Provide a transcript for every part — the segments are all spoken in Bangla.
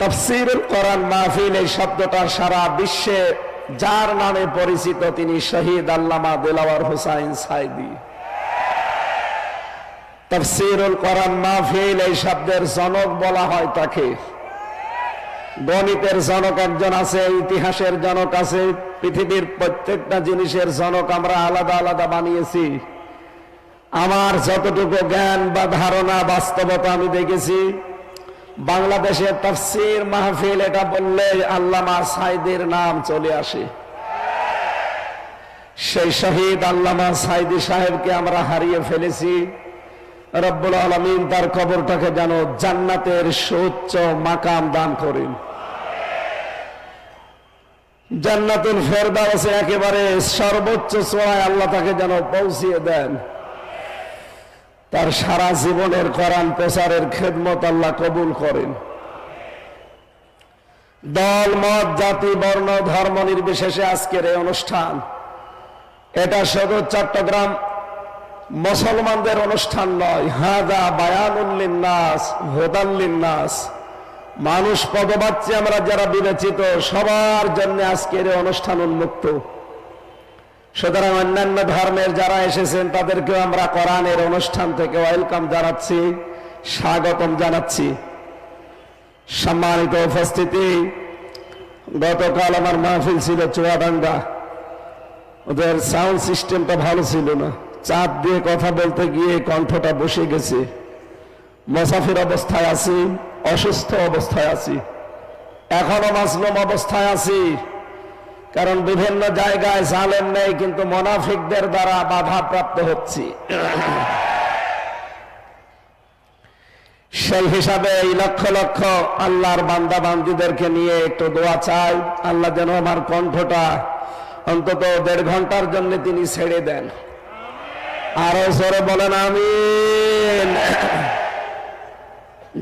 তফসিরুল কোরআন মাহফিল এই শব্দটা সারা বিশ্বে যার নামে পরিচিত তিনি শহীদ আল্লামা দিলাওয়ার হুসাইন সাইদি। তফসিরুল কোরআন মাহফিল এই শব্দের জনক বলা হয় তাকে। গণিতের জনক একজন আছে, ইতিহাসের জনক আছে, পৃথিবীর প্রত্যেকটা জিনিসের জনক আমরা আলাদা আলাদা বানিয়েছি। আমার যতটুকু জ্ঞান বা ধারণা, বাস্তবতা আমি দেখেছি। বাংলাদেশের তফসির মাহফিল এটা বললে আল্লামা সাইদের নাম চলে আসে। সেই শহীদ আল্লামা সাইদি সাহেবকে আমরা হারিয়ে ফেলেছি। রব্বুল আলমিন তার কবরটাকে যেন জান্নাতের সুচ্চ মাকাম দান করেন। জান্নাতুল ফেরদাউসে একেবারে সর্বোচ্চ চোয়ায় আল্লাহ তাকে যেন পৌঁছিয়ে দেন। তার সারা জীবনের কোরআন প্রচারের খেদমত আল্লাহ কবুল করেন। দল, মত, জাতি, বর্ণ, ধর্ম নির্বিশেষে আজকের এই অনুষ্ঠান। এটা শুধু চট্টগ্রাম মুসলমানদের অনুষ্ঠান নয়। হাদা বায়ানুল্লিন নাস হোদাল্লিন নাস মানুষ পদবাচ্ছি আমরা যারা বিবেচিত, সবার জন্য আজকের এই অনুষ্ঠান উন্মুক্ত। সুতরাং অন্যান্য ধর্মের যারা এসেছেন, তাদেরকেও আমরা কোরআনের অনুষ্ঠান থেকে ওয়েলকাম জানাচ্ছি, স্বাগতম জানাচ্ছি। সম্মানিত উপস্থিতি, গতকাল আমার মাহফিল ছিল চুয়াডাঙ্গা। ওদের সাউন্ড সিস্টেমটা ভালো ছিল না। চাপ দিয়ে কথা বলতে গিয়ে কণ্ঠটা বসে গেছে। মোসাফির অবস্থায় আছি, অসুস্থ অবস্থায় আছি। এখনও মাসলুম অবস্থায় আছি। কারণ বিভিন্ন জায়গায় জালেম নেই, কিন্তু মোনাফিকদের দ্বারা বাধা প্রাপ্ত হচ্ছি। সেই হিসাবে এই লক্ষ লক্ষ আল্লাহর বান্দা বান্দিদেরকে নিয়ে একটু দোয়া চাই। আল্লাহ যেন আমার কণ্ঠটা অন্তত দেড় ঘণ্টার জন্য তিনি ছেড়ে দেন। আরও জোরে বলেন আমি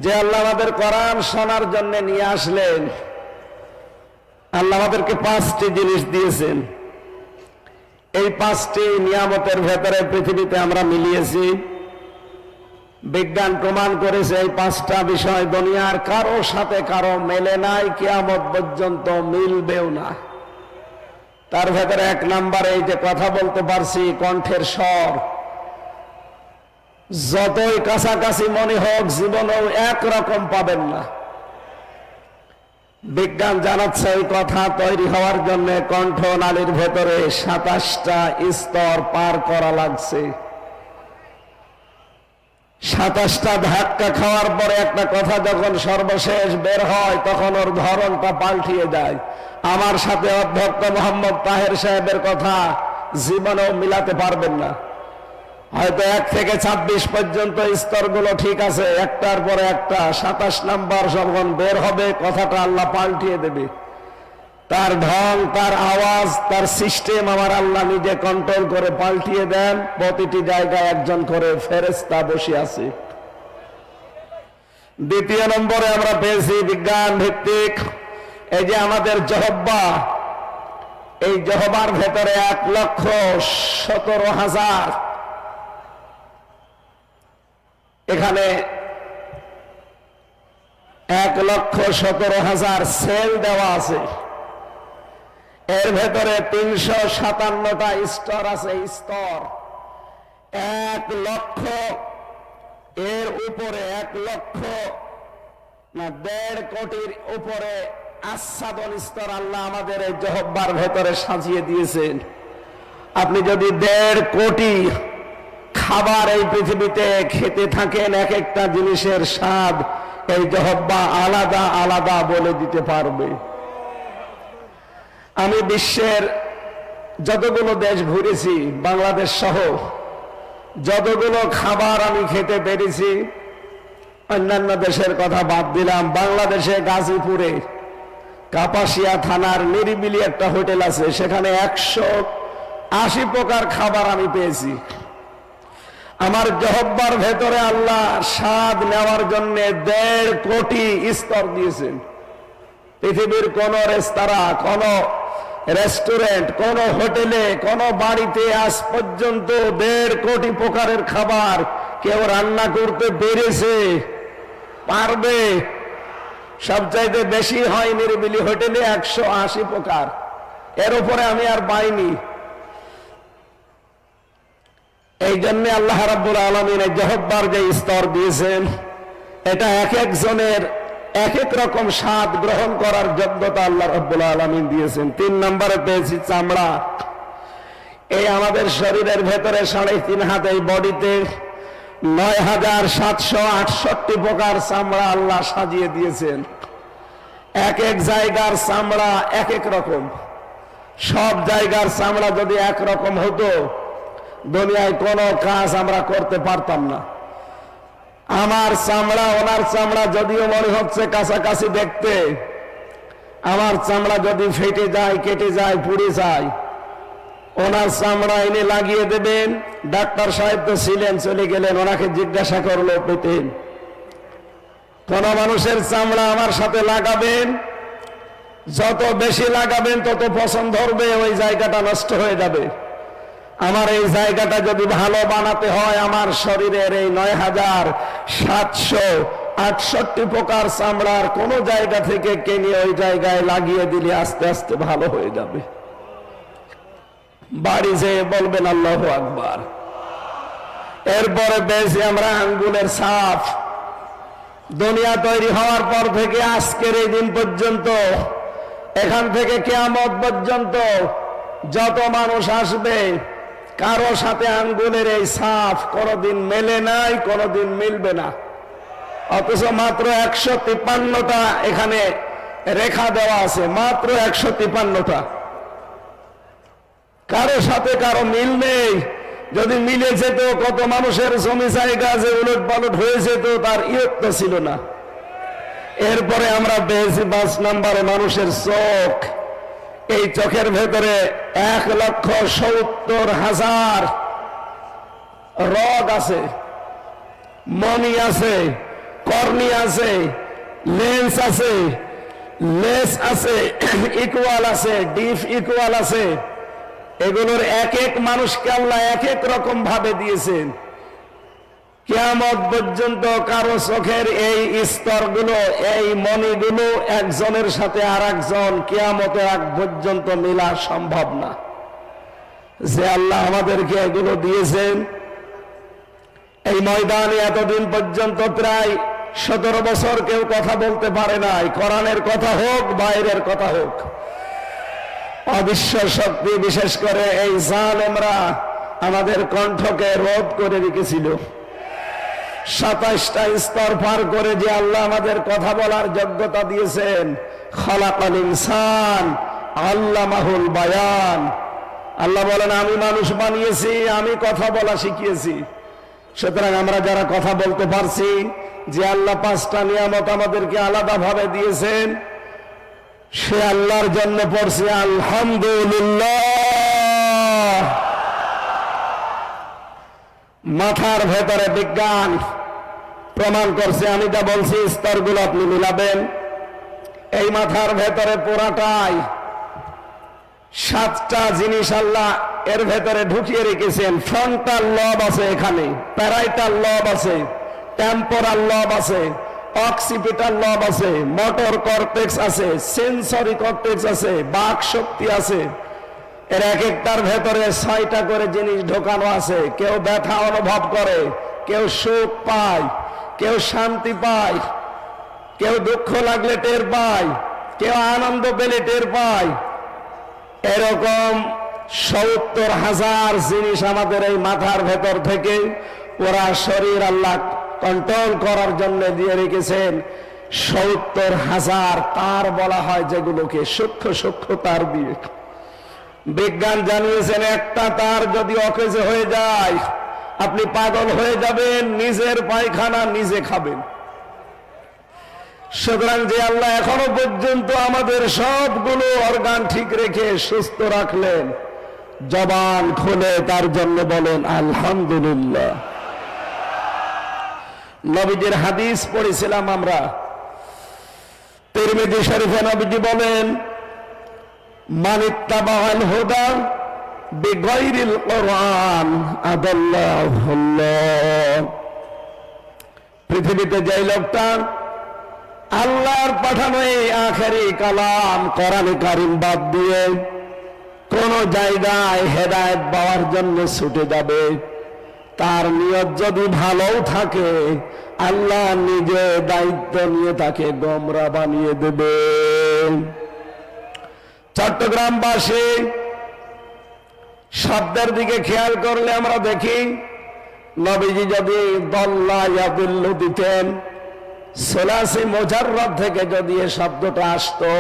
যে আল্লাহ আমাদের কোরআন শোনার জন্য নিয়ে আসলেন আল্লাহ আমাদেরকে পাঁচটি জিনিস দিয়েছেন। এই পাঁচটি নিয়ামতের ভেতরে পৃথিবীতে আমরা মিলিয়েছি। বিজ্ঞান প্রমাণ করেছে এই পাঁচটা বিষয় দুনিয়ার কারও সাথে কারও মেলে নাই, কেয়ামত পর্যন্ত মিলবেও না। তার ভেতরে এক নাম্বারে এই যে কথা বলতে পারছি, কণ্ঠের স্বর। যতই কাছাকাছি মনে হোক, জীবনেও একরকম পাবেন না। বিজ্ঞান জানাচ্ছে এই কথা তৈরি হওয়ার জন্য কণ্ঠ নালীর ভেতরে সাতাশটা স্তর পার করা লাগছে। সাতাশটা ধাক্কা খাওয়ার পরে একটা কথা যখন সর্বশেষ বের হয়, তখন ওর ধরনটা পাল্টিয়ে যায়। আমার সাথে অধ্যক্ষ মোহাম্মদ তাহের সাহেবের কথা জীবনেও মিলাতে পারবেন না। হয়তো এক থেকে ছাব্বিশ পর্যন্ত স্তরগুলো ঠিক আছে, একটার পরে একটা, সাতাশ নাম্বার যখন বের হবে, কথাটা আল্লাহ পাল্টিয়ে দেবে। তার ঢং, তার আওয়াজ, তার সিস্টেম আমার আল্লাহ নিজে কন্ট্রোল করে পাল্টিয়ে দেন। প্রতিটি জায়গায় একজন করে ফেরেস্তা বসে আছে। দ্বিতীয় নম্বরে আমরা পেয়েছি বিজ্ঞান ভিত্তিক। এই যে আমাদের জহব্বা, এই জহবার ভেতরে এক লক্ষ সতেরো হাজার এখানে এক লক্ষ সতেরো হাজার সেল দেওয়া আছে। এর ভেতরে তিনশো সাতান্নটা স্তর আছে, স্তর। এক লক্ষ, এর উপরে এক লক্ষ না, দেড় কোটির উপরে আচ্ছাদন স্তর আল্লাহ আমাদের এই জহব্বার ভেতরে সাজিয়ে দিয়েছেন। আপনি যদি দেড় কোটি খাবার এই পৃথিবীতে খেতে থাকেন এক একটা জিনিসের স্বাদ, এই জহব্বা আলাদা আলাদা বলে দিতে পারবে। আমি বিশ্বের যতগুলো দেশ ঘুরেছি, বাংলাদেশ সহ, যতগুলো খাবার আমি খেতে পেরেছি, অন্যান্য দেশের কথা বাদ দিলাম। বাংলাদেশে গাজীপুরে, কাপাসিয়া থানার নিরিবিলি একটা হোটেল আছে, সেখানে একশো আশি প্রকার খাবার আমি পেয়েছি। আমার জহব্বার ভেতরে আল্লাহ স্বাদ নেওয়ার জন্য দেড় কোটি স্তর দিয়েছেন। পৃথিবীর কোন রেস্তোরাঁ, কোন রেস্টুরেন্ট, কোন হোটেলে, কোন বাড়িতে আজ পর্যন্ত দেড় কোটি প্রকারের খাবার কেউ রান্না করতে পেরেছে, পারবে? সবচাইতে বেশি হয় নিরিবিলি হোটেলে একশো আশি প্রকার। এর উপরে আমি আর পাইনি। এই জন্য আল্লাহ রাব্বুল আলমিন জহব্বার যে স্তর দিয়েছেন, এটা এক একজনের এক এক রকম স্বাদ গ্রহণ করার যোগ্যতা আল্লাহ রব্বুল আলমিন দিয়েছেন। তিন নম্বরে পেয়েছি চামড়া। এই আমাদের শরীরের ভেতরে সাড়ে তিন হাত এই বডিতে নয় হাজার সাতশো আটষট্টি প্রকার চামড়া আল্লাহ সাজিয়ে দিয়েছেন। এক এক জায়গার চামড়া এক এক রকম। সব জায়গার চামড়া যদি এক রকম হতো দুনিয়ায় কোনো কাজ আমরা করতে পারতাম না। আমার চামড়া, ওনার চামড়া যদিও মনে হচ্ছে কাছাকাছি দেখতে, আমার চামড়া যদি ফেটে যায়, কেটে যায়, পুড়ে যায়, ওনার চামড়া এনে লাগিয়ে দেবেন। ডাক্তার সাহেব তো ছিলেন, চলে গেলেন, ওনাকে জিজ্ঞাসা করল, পেতেন, কোন মানুষের চামড়া আমার সাথে লাগাবেন? যত বেশি লাগাবেন, তত পছন্দ ধরবে ওই জায়গাটা নষ্ট হয়ে যাবে। আমার এই জায়গাটা যদি ভালো বানাতে হয়, আমার শরীরের এই নয় হাজার সাতশো আটষট্টি প্রকার চামড়ার কোন জায়গা থেকে কিনে ওই জায়গায় লাগিয়ে দিলে আস্তে আস্তে ভালো হয়ে যাবে। বাড়ি যেয়ে বলবেন, আল্লাহ আকবার। এরপরে বেশি আমরা আঙ্গুলের সাফ দুনিয়া তৈরি হওয়ার পর থেকে আজকের এই দিন পর্যন্ত, এখান থেকে কেয়ামত পর্যন্ত যত মানুষ আসবে কারও সাথে আঙ্গুলের এই সাফ কোনোদিন মেলে নাই, কোনোদিন মিলবে না। অথচ মাত্র একশো তিপ্পান্নটা এখানে রেখা দেওয়া আছে, মাত্র একশো তিপ্পান্নটা। কারও সাথে কারও মিল নেই, যদি মিলে যেত, কত মানুষের জমি জায়গা যে উলট পালট হয়ে যেত, তার ইয়ত্ত ছিল না। এরপরে আমরা পেয়েছি পাঁচ নাম্বারে মানুষের চোখ এই চোখের ভেতরে এক লক্ষ সত্তর হাজার রগ আছে মনি আছে, কর্নি আছে, লেন্স আছে, লেস আছে, ইকুয়াল আছে, ডিফ ইকুয়াল আছে। এগুলোর এক এক মানুষকে আল্লাহ এক এক রকম ভাবে দিয়েছেন। কেয়ামত পর্যন্ত কারও চোখের এই স্তরগুলো, এই মণিগুলো একজনের সাথে আর একজন কেয়ামতে এক পর্যন্ত মিলা সম্ভব না। যে আল্লাহ আমাদেরকে এগুলো দিয়েছেন, এই ময়দানে এতদিন পর্যন্ত প্রায় সতেরো বছর কেউ কথা বলতে পারে নাই, কোরআনের কথা হোক, বাইরের কথা হোক। অবিশ্ব শক্তি বিশেষ করে এই জাল আমরা আমাদের কণ্ঠকে রোধ করে রেখেছিল। সাতাইশটা স্তর পার করে যে আল্লাহ আমাদের কথা বলার যোগ্যতা দিয়েছেন। খালাকাল ইনসান আল্লাহ মাহুল বায়ান। আল্লাহ বলেন, আমি মানুষ বানিয়েছি, আমি কথা বলা শিখিয়েছি। সুতরাং আমরা যারা কথা বলতে পারছি, যে আল্লাহ পাঁচটা নিয়ামত আমাদেরকে আলাদা ভাবে দিয়েছেন, সে আল্লাহর জন্য পড়ছে, আলহামদুলিল্লাহ। মাথার ভেতরে বিজ্ঞান। প্রমাণ করছে, আমি যা বলছি স্তরগুলো আপনি মিলাবেন। এই মাথার ভেতরে পোড়াটাই সাতটা জিনিস আল্লাহ এর ভেতরে ঢুকিয়ে রেখেছেন। ফ্রন্টাল লব আছে এখানে প্যারাইটাল লব আছে টেম্পোরাল লব আছে অক্সিপিটাল লব আছে মোটর কর্টেক্স আছে সেন্সরি কর্টেক্স আছে, বাক শক্তি আছে। এর এক একটার ভেতরে ছয়টা করে জিনিস ঢোকানো আছে। কেউ ব্যথা অনুভব করে, কেউ সুখ পায় কেউ শান্তি পায়, কেউ দুঃখ লাগলে টের পায়, কেউ আনন্দ পেলে টের পায়। এরকম সত্তর হাজার জিনিস আমাদের এই মাথার ভেতর থেকে ওরা শরীর আল্লাহ কন্ট্রোল করার জন্য দিয়ে রেখেছেন। সত্তর হাজার তার বলা হয় যেগুলোকে সূক্ষ্ম সূক্ষ্ম তার দিয়ে। বিজ্ঞান জানিয়েছেন, একটা তার যদি অকেজে হয়ে যায় আপনি পাগল হয়ে যাবেন, নিজের পায়খানা নিজে খাবেন। সুতরাং যে আল্লাহ এখনও পর্যন্ত আমাদের সবগুলো অর্গান ঠিক রেখে সুস্থ রাখলেন, জবান খুলে তার জন্য বলেন, আলহামদুলিল্লাহ। নবীজির হাদিস পড়েছিলাম আমরা। তিরমিজি শরীফে নবীজি বলেন মানিত্তাবাল হুদা কোরআন আদাল্লাহুল্লাহ পৃথিবীতে যেই লোকটা আল্লাহর পাঠানো এই আখেরি কালাম কোরআন কারিম বাদ দিয়ে কোন জায়গায় হেদায়েত পাওয়ার জন্য ছুটে যাবে, তার নিয়ত যদি ভালোও থাকে, আল্লাহ নিজে দায়িত্ব নিয়ে তাকে গমরা বানিয়ে দেবে। চট্টগ্রামবাসী শব্দের দিকে খেয়াল করলে আমরা দেখি, নবীজি যদি দল্লা ইয়াদুল্লু দিতেন, সোলাসি মোজাররব থেকে যদি এ শব্দটা আসতো,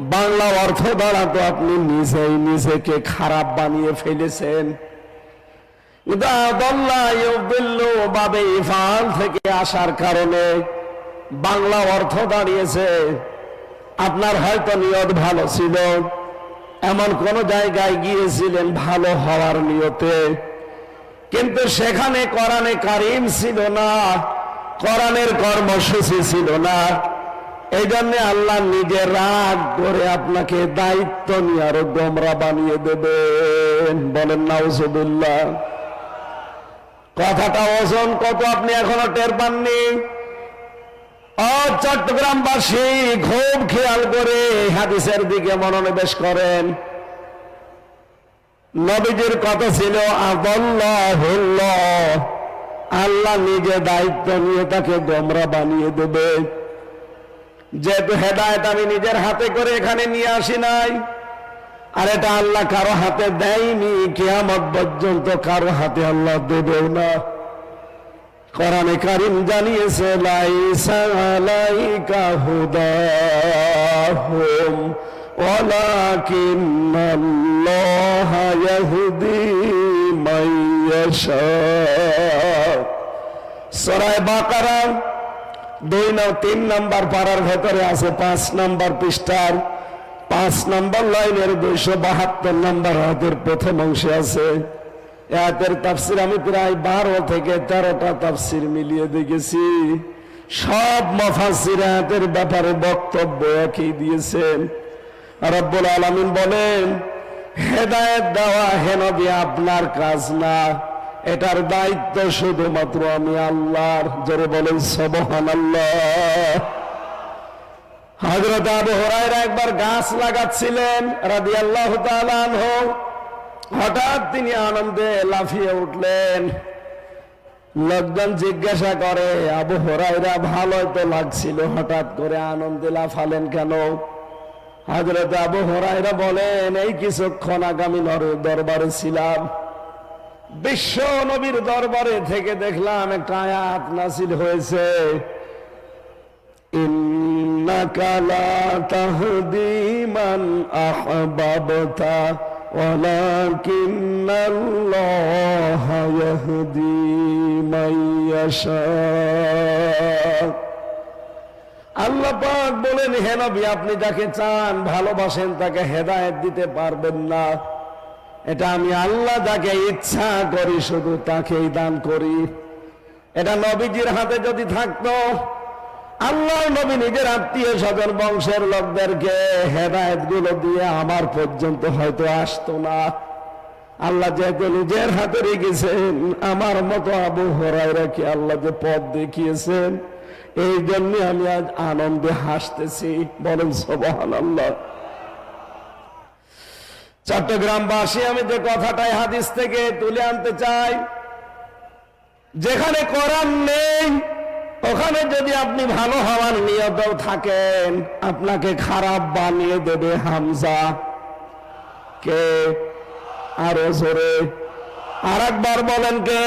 বাংলা অর্থ দাঁড়াতো আপনি নিজেই নিজেকে খারাপ বানিয়ে ফেলেছেন। থেকে আসার কারণে বাংলা অর্থ দাঁড়িয়েছে। আপনার হয়তো নিয়ত ভালো ছিল। এমন কোন জায়গায় গিয়েছিলেন ভালো হওয়ার নিয়তে। কিন্তু সেখানে কোরআনে কারিম ছিল না, কোরআনের কর্মসূচি ছিল না। এই জন্য আল্লাহ নিজে রাগ করে আপনাকে দায়িত্ব নিয়ে আরও গোমরা বানিয়ে দেবেন। বলেন, নাউজুবিল্লাহ। কথাটা ওজন কত আপনি এখনও টের পাননি? চট্টগ্রামবাসী খুব খেয়াল করে হাদিসের দিকে মনোনিবেশ করেন। নবীজির কথা ছিল আল্লাহ নিজে দায়িত্ব নিয়ে তাকে গোমরা বানিয়ে দেবে। যেহেতু হেদায়ত আমি নিজের হাতে করে এখানে নিয়ে আসি নাই, আর এটা আল্লাহ কারও হাতে দেয়নি, কেয়ামত পর্যন্ত কারও হাতে আল্লাহ দেবেও না। কোরআনে কারিম জানিয়েছে লাইসা লাইকা হুদাহুম ولكن الله يهدي من يشاء সরাই বাকারা দুই না তিন নাম্বার পাড়ার ভেতরে আছে পাঁচ নাম্বার পৃষ্ঠার পাঁচ নাম্বার লাইনের দুইশো বাহাত্তর নাম্বার হাতের প্রথম অংশে আছে এতের তাফসির আমি প্রায় বারো থেকে তেরোটা তাফসির মিলিয়ে দেখেছি। সব মফাসির আয়াতের ব্যাপারে বক্তব্য একই দিয়েছেন রব্বুল আলমিন বলেন, হেদায়ত দেওয়া হেন আপনার কাজ না। এটার দায়িত্ব শুধুমাত্র আমি আল্লাহর। জোরে বলেন সবহান আল্লাহ হজরত আবু হরাইরা একবার গাছ লাগাচ্ছিলেন রাদি আল্লাহ হঠাৎ তিনি আনন্দে লাফিয়ে উঠলেন। লোকজন জিজ্ঞাসা করে, আবু হরাইরা ভালোই তো লাগছিল। হঠাৎ করে আনন্দে লাফালেন কেন? হাজরত আবু হরাইরা বলেন, এই কিছুক্ষণ আগামী দরবারে ছিলাম। বিশ্ব নবীর দরবারে থেকে দেখলাম একটা আয়াত নাসিল হয়েছে। ইন্নাকা লা তাহদি মান আহবাবতা ولكن الله يهدي من يشاء আল্লাহ পাক বলেন হে নবী আপনি যাকে চান ভালোবাসেন তাকে হেদায়েত দিতে পারবেন না এটা আমি আল্লাহ যাকে ইচ্ছা করি শুধু তাকেই দান করি এটা নবীজির হাতে যদি থাকতো আল্লাহ নবী নিজের আত্মীয় স্বজন বংশের লোকদেরকে হেদায়তগুলো দিয়ে আমার পর্যন্ত হয়তো আসতো না। আল্লাহ যেহেতু নিজের হাতে রেখেছেন, আমার মতো আবু হরাইরা কি আল্লাহ যে পথ দেখিয়েছেন, এই জন্য আমি আজ আনন্দে হাসতেছি। বলেন সবহান আল্লাহ চট্টগ্রামবাসী, আমি যে কথাটাই হাদিস থেকে তুলে আনতে চাই, যেখানে করার নেই ওখানে যদি আপনি ভালো হওয়ার নিয়ত থাকেন, আপনাকে খারাপ বানিয়ে দেবে হামজা। কে? আরও জোরে। আর একবার বলেন কে?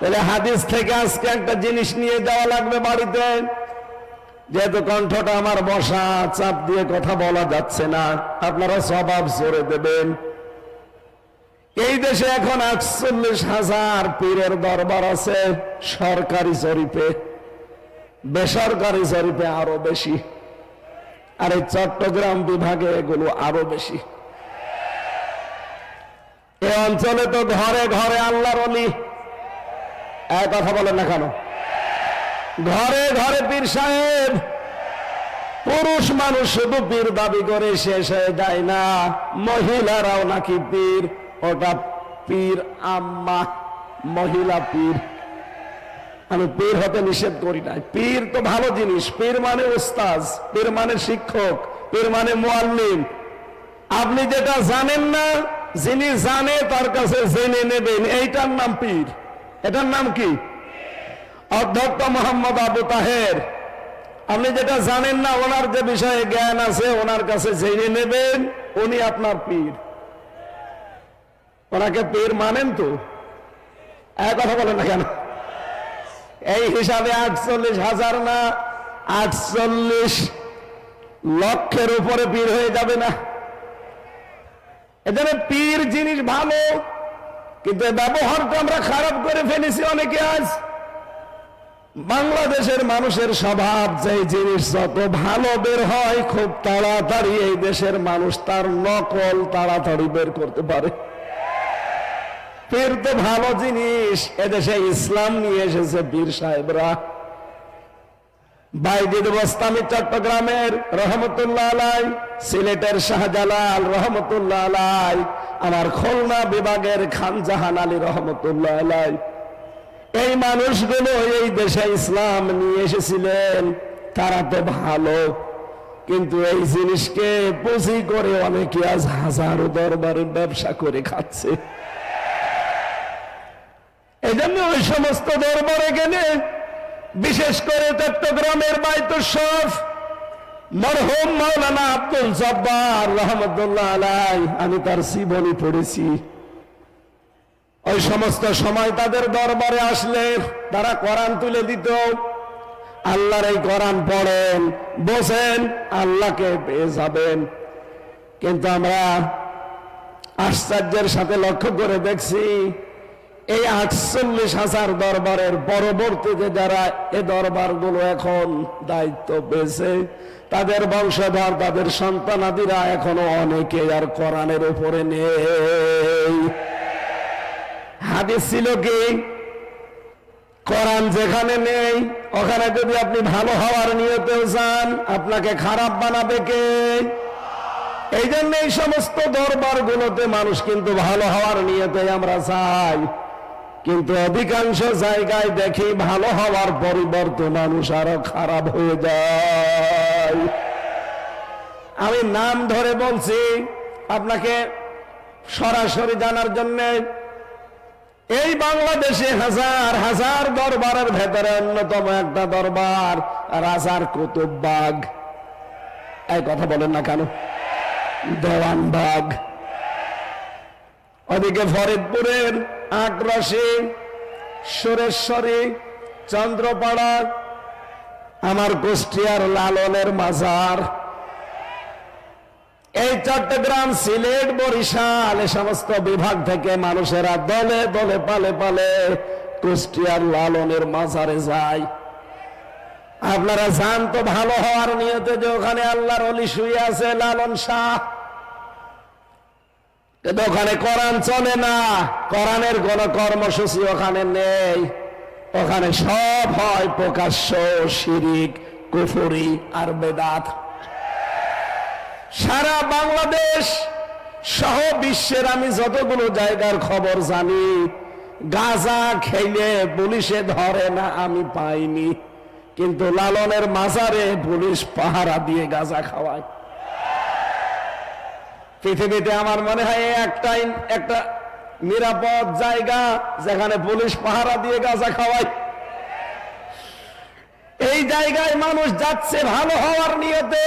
তাহলে হাদিস থেকে আজকে একটা জিনিস নিয়ে যাওয়া লাগবে বাড়িতে। যেহেতু কণ্ঠটা আমার বসা, চাপ দিয়ে কথা বলা যাচ্ছে না, আপনারা স্বভাব জোরে দেবেন। এই দেশে এখন আটচল্লিশ হাজার পীরের দরবার আছে, সরকারি জরিপে, বেসরকারি জরিপে আরও বেশি। আর এই চট্টগ্রাম বিভাগে এগুলো আরও বেশি। এ অঞ্চলে তো ঘরে ঘরে আল্লাহর অলি এক কথা বলেন না কেন? ঘরে ঘরে পীর সাহেব, পুরুষ মানুষ শুধু পীর দাবি করে শেষ হয়ে যায় না, মহিলারাও নাকি পীর। ওটা পীর, আম্মা, মহিলা পীর। আমি পীর হতে নিষেধ করি নাই। পীর তো ভালো জিনিস। পীর মানে ওস্তাজ পীর মানে শিক্ষক, পীর মানে মোয়াল্লিম। আপনি যেটা জানেন না, যিনি জানে, তার কাছে জেনে নেবেন। এইটার নাম পীর। এটার নাম কি? অধ্যক্ষ মোহাম্মদ আবু তাহের। আপনি যেটা জানেন না, ওনার যে বিষয়ে জ্ঞান আছে, ওনার কাছে জেনে নেবেন। উনি আপনার পীর। ওনাকে পীর মানেন তো? এক কথা বলেন না কেন? এই হিসাবে আটচল্লিশ হাজার না, আটচল্লিশ লক্ষের উপরে পীর হয়ে যাবে না। এখানে পীর জিনিস ভালো, কিন্তু ব্যবহারটা আমরা খারাপ করে ফেলেছি অনেকে আজ। বাংলাদেশের মানুষের স্বভাব যে জিনিস যত ভালো বের হয়, খুব তাড়াতাড়ি এই দেশের মানুষ তার নকল তাড়াতাড়ি বের করতে পারে। পীর তো ভালো জিনিস। এদেশে ইসলাম নিয়ে এসেছে পীর সাহেবরা। চট্টগ্রামের রহমতুল্লাহ সিলেটের শাহজালাল রহমতুল্লাহ আমার খুলনা বিভাগের খানজাহান আলী রহমতুল্লাহ এই মানুষগুলো এই দেশে ইসলাম নিয়ে এসেছিলেন, তারা তো ভালো। কিন্তু এই জিনিসকে পুঁজি করে অনেকে আজ হাজারো দরবারের ব্যবসা করে খাচ্ছে। এই জন্য ওই সমস্ত দরবারে গেলে, বিশেষ করে চট্টগ্রামের বাইতুসফ মরহুম মাওলানা আব্দুল জব্বার রহমতুল্লাহ আলাই আমি তার জীবনী পড়েছি। ওই সমস্ত সময় তাদের দরবারে আসলে তারা কোরআন তুলে দিত। আল্লাহর এই কোরআন পড়েন বসেন আল্লাহকে পেয়ে যাবেন। কিন্তু আমরা আশ্চর্যের সাথে লক্ষ্য করে দেখছি এই আটচল্লিশ হাজার দরবারের পরবর্তীতে যারা এ দরবারগুলো এখন দায়িত্ব পেয়েছে, তাদের বংশধর, তাদের সন্তানাদিরা এখনও অনেকে আর কোরআনের উপরে নেই। হাদিস ছিল কি? কোরআন যেখানে নেই, ওখানে যদি আপনি ভালো হওয়ার নিয়তেও যান, আপনাকে খারাপ বানাবে কে? এই জন্য এই সমস্ত দরবার গুলোতে মানুষ কিন্তু ভালো হওয়ার নিয়তে আমরা চাই। কিন্তু অধিকাংশ জায়গায় দেখি ভালো হওয়ার পরিবর্তে মানুষ আরও খারাপ হয়ে যায়। আমি নাম ধরে বলছি, আপনাকে সরাসরি জানার জন্য, এই বাংলাদেশে হাজার হাজার দরবারের ভেতরে অন্যতম একটা দরবার, রাজার কুতুববাগ এই কথা বলেন না কেন? দেওয়ানবাগ ওদিকে ফরিদপুরের আটরসি সুরেশ্বরী, চন্দ্রপাড়া, আমার কুষ্টিয়ার লালনের মাজার। এই চট্টগ্রাম, সিলেট, বরিশাল, এ সমস্ত বিভাগ থেকে মানুষেরা দলে দলে, পালে পালে কুষ্টিয়ার লালনের মাজারে যায়। আপনারা জান তো ভালো হওয়ার নিয়তে যে ওখানে আল্লাহর অলি শুয়ে আছে লালন শাহ। কিন্তু ওখানে কোরআন চলে না। কোরআনের কোন কর্মসূচি ওখানে নেই। ওখানে সব হয় প্রকাশ্য শিরিক, কুফুরি আর বেদাত। সারা বাংলাদেশ সহ বিশ্বের আমি যতগুলো জায়গার খবর জানি, গাজা খেলে পুলিশে ধরে না আমি পাইনি। কিন্তু লালনের মাজারে পুলিশ পাহারা দিয়ে গাজা খাওয়ায়। পৃথিবীতে আমার মনে হয় একটাই একটা নিরাপদ জায়গা যেখানে পুলিশ পাহারা দিয়ে গাজা খাওয়ায়। এই জায়গায় মানুষ যাচ্ছে ভালো হওয়ার নিয়তে,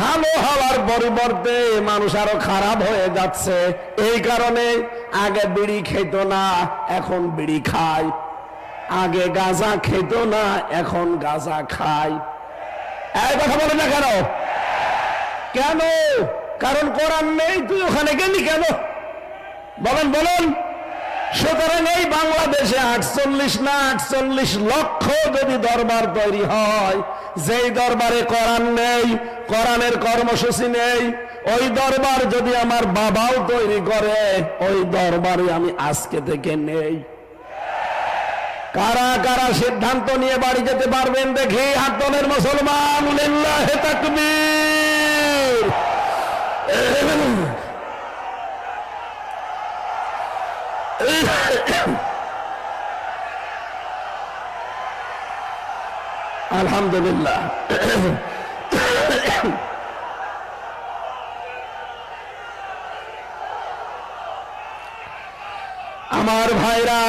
ভালো হওয়ার পরিবর্তে মানুষ আরও খারাপ হয়ে যাচ্ছে। এই কারণে আগে বিড়ি খেত না, এখন বিড়ি খায়। আগে গাঁজা খেত না, এখন গাঁজা খায়। এই কথা বলে না কেন? কেন? কারণ কোরআন নেই, তুই ওখানে গেলি কেন? বলেন বলেন। সুতরাং এই বাংলাদেশে আটচল্লিশ না আটচল্লিশ লক্ষ যদি দরবার তৈরি হয়, যেই দরবারে কোরআন নেই, কোরআনের কর্মসূচি নেই, ওই দরবার যদি আমার বাবাও তৈরি করে, ওই দরবারে আমি আজকে থেকে নেই। কারা কারা সিদ্ধান্ত নিয়ে বাড়ি যেতে পারবেন দেখি হাতনের মুসলমান, লিল্লাহ তাকবীর। আলহামদুলিল্লাহ আমার ভাইরা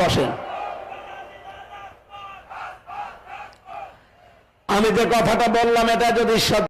বসেন। আমি যে কথাটা বললাম এটা যদি সত্য